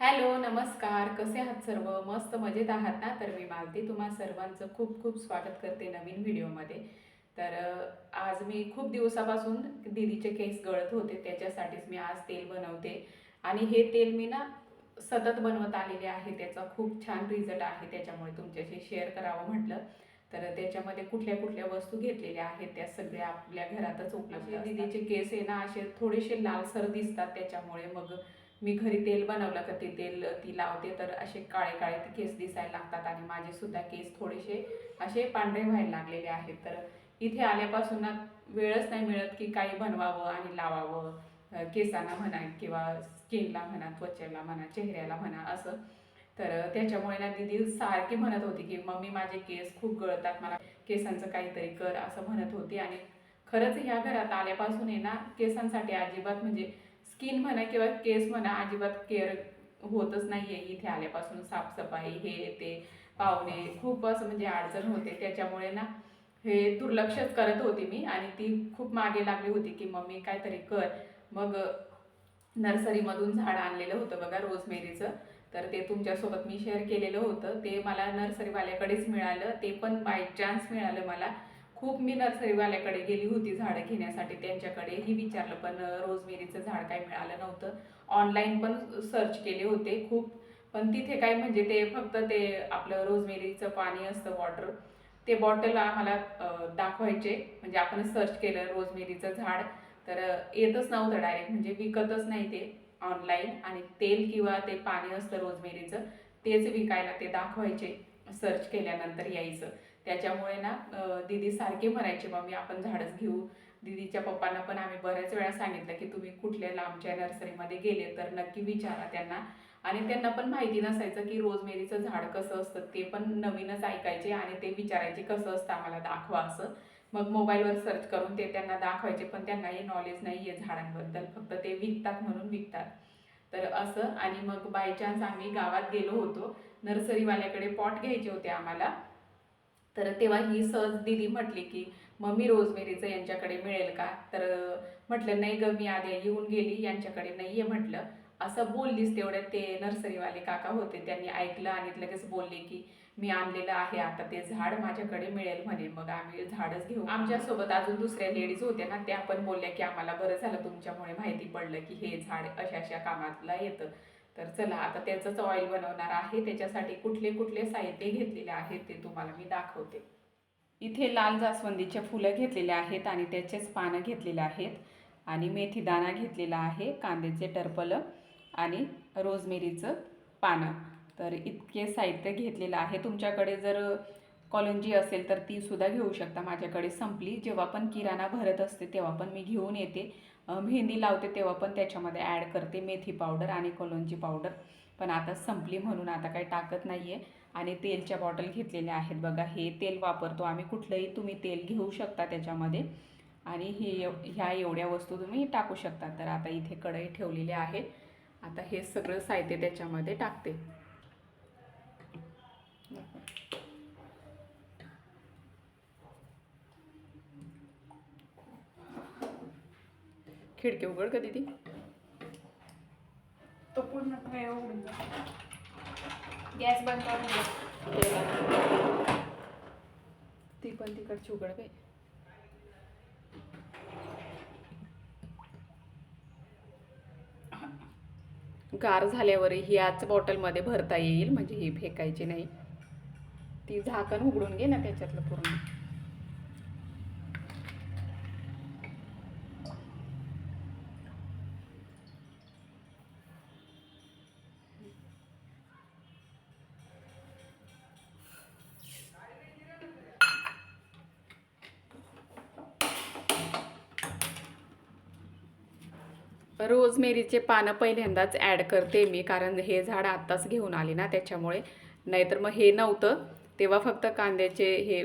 Hello नमस्कार. कसे आहात सर्व? मस्त मजेत आहात ना? तर मी मालती. तुम्हा सर्वांचं खूप खूप स्वागत करते नवीन व्हिडिओमध्ये. तर आज मी खूप दिवसापासून दीदीचे केस गळत होते. त्याच्यासाठीच मी आज तेल बनवते. आणि हे तेल मी ना सतत बनवत आलेले आहे. त्याचा खूप छान रिझल्ट आहे. त्याच्यामुळे तुमच्याशी शेअर करावं म्हटलं. तर त्याच्यामध्ये कुठल्या कुठल्या वस्तू घेतलेल्या आहेत? त्या सगळ्या आपल्या घरातच उपलब्ध असतात. दीदीचे केस आहे ना असे थोडेसे लालसर दिसतात. त्याच्यामुळे मग मी घरी तेल बनवलं का ते तेल ती लावते तर असे काळे काळे ते केस दिसायला लागतात आणि माझे सुद्धा केस थोडेसे असे पांढरे व्हायला लागलेले आहेत. तर इथे आल्यापासून ना वेळच नाही मिळत की काही बनवावं आणि लावावं. केसांना म्हणा किंवा स्किनला म्हणा त्वचेला म्हणा चेहऱ्याला म्हणा असं. तर त्याच्यामुळे ना दिदी सारखी म्हणत होती की मम्मी माझे केस खूप गळतात मला केसांचं काहीतरी कर असं म्हणत होती. आणि खरंच ह्या घरात आल्यापासून आहे ना केसांसाठी अजिबात म्हणजे स्किन म्हणा किंवा केस म्हणा अजिबात केअर होतच नाही आहे इथे आल्यापासून साफसफाई हे ते पाहुणे खूप असं म्हणजे अडचण होते. त्याच्यामुळे ना हे दुर्लक्षच करत होती मी आणि ती खूप मागे लागली होती की मम्मी काहीतरी कर. मग नर्सरीमधून झाड आणलेलं होतं बघा रोजमेरीचं. तर ते तुमच्यासोबत मी शेअर केलेलं होतं. ते मला नर्सरीवाल्याकडेच मिळालं. ते पण बाय चान्स मिळालं मला. खूप मी नर्सरीवाल्याकडे गेली होती झाडं घेण्यासाठी. त्यांच्याकडेही विचारलं पण रोजमेरीचं झाड काही मिळालं नव्हतं. ऑनलाईन पण सर्च केले होते खूप. पण तिथे काय म्हणजे ते फक्त ते आपलं रोजमेरीचं पाणी असतं वॉटर ते बॉटल आम्हाला दाखवायचे. म्हणजे आपण सर्च केलं रोजमेरीचं झाड तर येतच नव्हतं डायरेक्ट म्हणजे विकतच नाही ते ऑनलाईन आणि तेल किंवा ते पाणी असतं रोजमेरीचं तेच विकायला ते दाखवायचे सर्च केल्यानंतर यायचं. त्याच्यामुळे ना दीदी सारखे म्हणायचे मम्मी आपण झाडच घेऊ. दीदीच्या पप्पांना पण आम्ही बऱ्याच वेळा सांगितलं की तुम्ही कुठल्या लांबच्या नर्सरीमध्ये गेले तर नक्की विचारा त्यांना. आणि त्यांना पण माहिती नसायचं की रोजमेरीचं झाड कसं असतं ते पण नवीनच ऐकायचे आणि ते विचारायचे कसं असतं आम्हाला? दाखवा असं. मग मोबाईलवर सर्च करून ते त्यांना दाखवायचे पण त्यांनाही नॉलेज नाही आहे झाडांबद्दल फक्त ते विकतात म्हणून विकतात. तर असं आणि मग बाय चान्स आम्ही गावात गेलो होतो. नर्सरीवाल्याकडे पॉट घ्यायचे होते आम्हाला. तर तेव्हा ही सहज दिदी म्हटली की मग मी रोजमेरीचं यांच्याकडे मिळेल का? तर म्हटलं नाही ग मी आधी येऊन गेली यांच्याकडे नाही आहे म्हटलं. असं बोललीस तेवढ्यात ते नर्सरीवाले काका होते त्यांनी ऐकलं आणि लगेच बोलले की मी आणलेलं आहे आता ते झाड माझ्याकडे मिळेल म्हणे. मग आम्ही झाडच घेऊ. आमच्यासोबत अजून दुसऱ्या लेडीज होत्या ना त्या पण बोलल्या की आम्हाला बरं झालं तुमच्यामुळे माहिती पडलं की हे झाड अशा अशा कामातला येतं. तर चला आता त्याचंच ऑइल बनवणार आहे. त्याच्यासाठी कुठले कुठले साहित्य घेतलेले आहेत ते तुम्हाला मी दाखवते. इथे लाल जास्वंदीचे फुलं घेतलेले आहेत आणि त्याचेच पानं घेतलेले आहेत. आणि मेथीदाणा घेतलेला आहे कांद्याचे टरपलं आणि रोजमेरीचं पानं. तर इतके साहित्य घेतलेलं आहे. तुमच्याकडे जर कॉलंजी असेल तर ती सुद्धा घेऊ शकता. माझ्याकडे संपली. जेव्हा पण किराणा भरत असते तेव्हा पण मी घेऊन येते. मेहंदी लावते तेव्हा पण त्याच्यामध्ये ॲड करते मेथी पावडर आणि कोलंजी पावडर पण आता संपली म्हणून आता काही टाकत नाही आहे आणि तेलच्या बॉटल घेतलेल्या आहेत बघा हे तेल वापरतो आम्ही. कुठलंही तुम्ही तेल घेऊ शकता त्याच्यामध्ये. आणि हे ह्या एवढ्या वस्तू तुम्ही टाकू शकता. तर आता इथे कढई ठेवलेली आहे. आता हे सगळं साहित्य त्याच्यामध्ये टाकते. खिडकी उघड का दिदी? तो पूर्णपणे उघडून गॅस बंद करून. ती पण तिकडची उघड बाई. गार झाल्यावर ह्याच बॉटलमध्ये भरता येईल म्हणजे ही फेकायची नाही. ती झाकण उघडून घे ना त्याच्यातलं पूर्ण. रोजमेरीचे पानं पहिल्यांदाच ॲड करते मी कारण हे झाड आत्ताच घेऊन आले ना त्याच्यामुळे. नाहीतर मग हे नव्हतं. तेव्हा फक्त कांद्याचे हे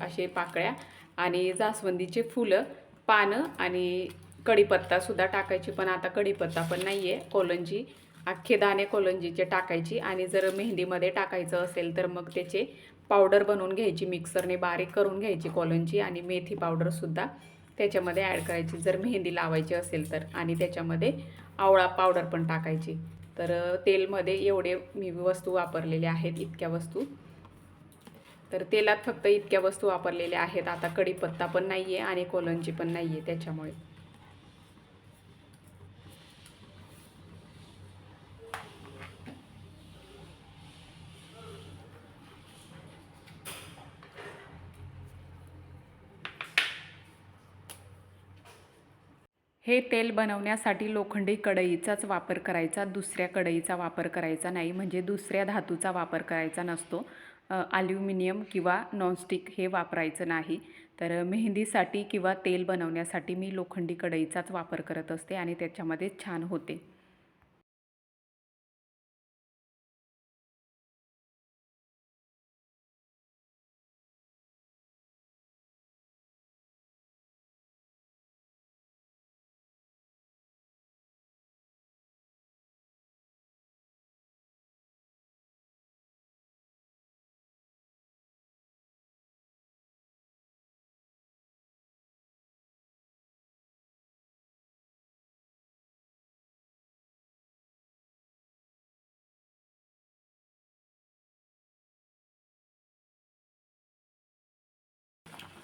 असे पाकळ्या आणि जास्वंदीचे फुलं पानं आणि कढीपत्तासुद्धा टाकायची पण आता कढीपत्ता पण नाही आहे कोलंजी अख्खे दाणे कोलंजीचे टाकायची आणि जर मेहंदीमध्ये टाकायचं असेल तर मग त्याचे पावडर बनवून घ्यायची मिक्सरने बारीक करून घ्यायची कोलंजी आणि मेथी पावडरसुद्धा त्याच्यामध्ये ॲड करायची. जर मेहंदी लावायची असेल तर. आणि त्याच्यामध्ये आवळा पावडर पण टाकायची. तर तेलमध्ये एवढे मी वस्तू वापरलेल्या आहेत इतक्या वस्तू. तर तेलात फक्त इतक्या वस्तू वापरलेल्या आहेत. आता कढीपत्ता पण नाही आहे आणि कोलंजी पण नाही आहे त्याच्यामुळे. हे तेल बनवण्यासाठी लोखंडी कढईचाच वापर करायचा दुसऱ्या कढईचा वापर करायचा नाही म्हणजे दुसऱ्या धातूचा वापर करायचा नसतो. ॲल्युमिनियम किंवा नॉनस्टिक हे वापरायचं नाही. तर मेहंदीसाठी किंवा तेल बनवण्यासाठी मी लोखंडी कढईचाच वापर करत असते आणि त्याच्यामध्ये छान होते.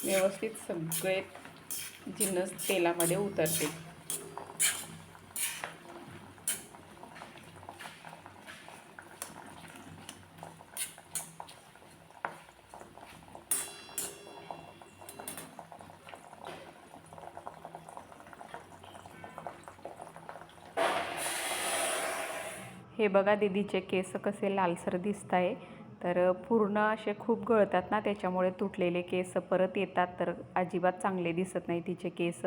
व्यवस्थित सगळे जिन्नस तेलामध्ये उतरते. हे बघा दीदीचे केस कसे लालसर दिसत आहे तर पूर्ण असे खूप गळतात ना त्याच्यामुळे तुटलेले केस परत येतात तर अजिबात चांगले दिसत नाही तिचे केस.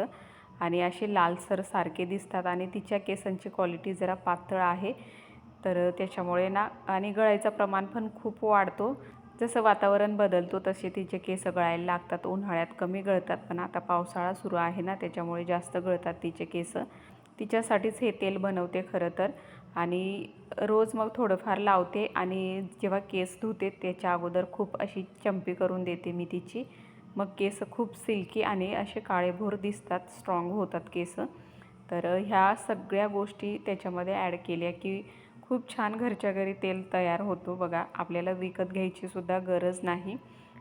आणि असे लालसर सारखे दिसतात आणि तिच्या केसांची क्वालिटी जरा पातळ आहे. तर त्याच्यामुळे ना आणि गळायचं प्रमाण पण खूप वाढतो. जसं वातावरण बदलतो तसे तिचे केस गळायला लागतात. उन्हाळ्यात कमी गळतात पण आता पावसाळा सुरू आहे ना त्याच्यामुळे जास्त गळतात तिचे केस. तिच्यासाठीच हे तेल बनवते खरं तर. आणि रोज मग थोडंफार लावते आणि जेव्हा केस धुते त्याच्या अगोदर खूप अशी चंपी करून देते मी तिची. मग केस खूप सिल्की आणि असे काळेभोर दिसतात स्ट्रॉंग होतात केस. तर ह्या सगळ्या गोष्टी त्याच्यामध्ये ॲड केल्या की खूप छान घरच्या घरी तेल तयार होतो बघा. आपल्याला विकत घ्यायचीसुद्धा गरज नाही.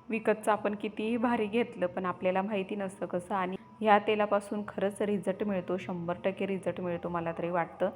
विकतचं आपण कितीही भारी घेतलं पण आपल्याला माहिती नसतं कसं आणि ह्या तेलापासून खरंच रिझल्ट मिळतो. शंभर टक्के रिझल्ट मिळतो मला तरी वाटतं.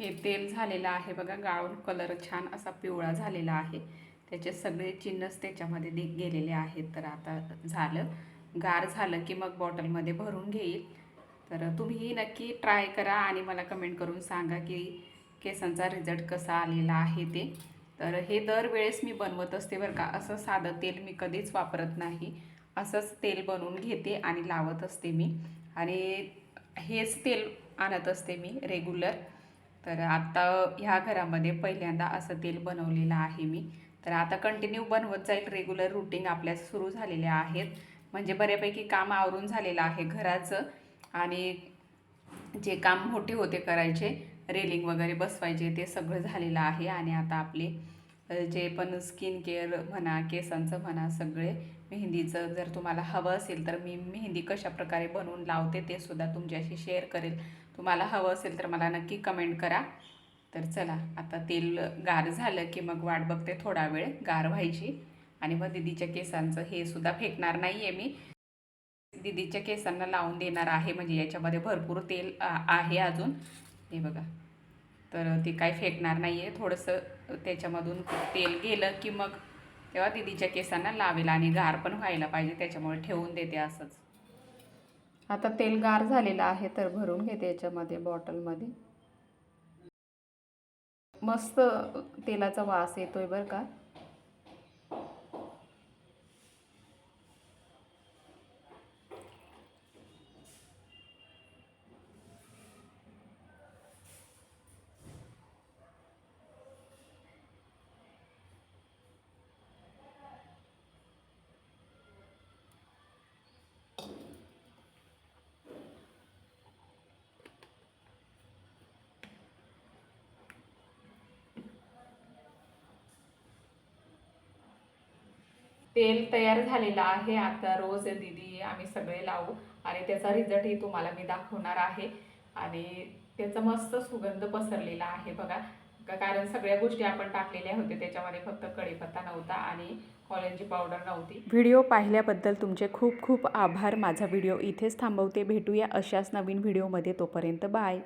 हे तेल झालेलं आहे बघा गाळून कलर छान असा पिवळा झालेला आहे. त्याचे सगळे चिन्हच त्याच्यामध्ये दे गेलेले आहेत. तर आता झालं गार झालं की मग बॉटलमध्ये भरून घेईल. तर तुम्हीही नक्की ट्राय करा आणि मला कमेंट करून सांगा की केसांचा रिझल्ट कसा आलेला आहे ते. तर हे दरवेळेस मी बनवत असते बरं का. असं साधं तेल मी कधीच वापरत नाही. असंच तेल बनवून घेते आणि लावत असते मी. आणि हेच तेल आणत असते मी रेग्युलर तर आत्ता ह्या घरामध्ये पहिल्यांदा असं तेल बनवलेलं आहे मी. तर आता कंटिन्यू बनवत जाईल रेग्युलर रुटीन आपल्या सुरू झालेले आहेत. म्हणजे बऱ्यापैकी काम आवरून झालेलं आहे घराचं. आणि जे काम मोठे होते करायचे रेलिंग वगैरे बसवायचे ते सगळं झालेलं आहे. आणि आता आपले जे पण स्किन केअर म्हणा केसांचं म्हणा सगळे मेहंदीचं जर तुम्हाला हवं असेल तर मी मेहंदी कशा प्रकारे बनवून लावते ते सुद्धा तुमच्याशी शेअर करेल. तुम्हाला हवं असेल तर मला नक्की कमेंट करा. तर चला आता तेल गार झालं की मग वाट बघते थोडा वेळ गार व्हायची. आणि मग दीदीच्या केसांचं हे सुद्धा फेकणार नाही आहे मी. दिदीच्या केसांना लावून देणार आहे म्हणजे याच्यामध्ये भरपूर तेल आहे अजून. हे बघा. तर ते काय फेकणार नाही आहे थोडंसं त्याच्यामधून तेल गेलं की मग तेव्हा दीदीच्या केसांना लावेल आणि गार पण व्हायला पाहिजे त्याच्यामुळे ठेवून देते असंच. आता तेल गार झालेलं आहे तर भरून घेते याच्यामध्ये बॉटलमध्ये. मस्त तेलाचा वास येतोय बरं का. तेल तयार झालेलं आहे. आता रोज दीदी आम्ही सगळे लावू. आणि त्याचा रिझल्टही तुम्हाला मी दाखवणार आहे. आणि त्याचा मस्त सुगंध पसरलेला आहे बघा. कारण सगळ्या गोष्टी आपण टाकलेल्या होत्या. त्याच्यामध्ये फक्त कढीपत्ता नव्हता आणि कॉलेजची पावडर नव्हती. व्हिडिओ पाहिल्याबद्दल तुमचे खूप खूप आभार. माझा व्हिडिओ इथेच थांबवते. भेटूया अशाच नवीन व्हिडिओमध्ये. तोपर्यंत बाय.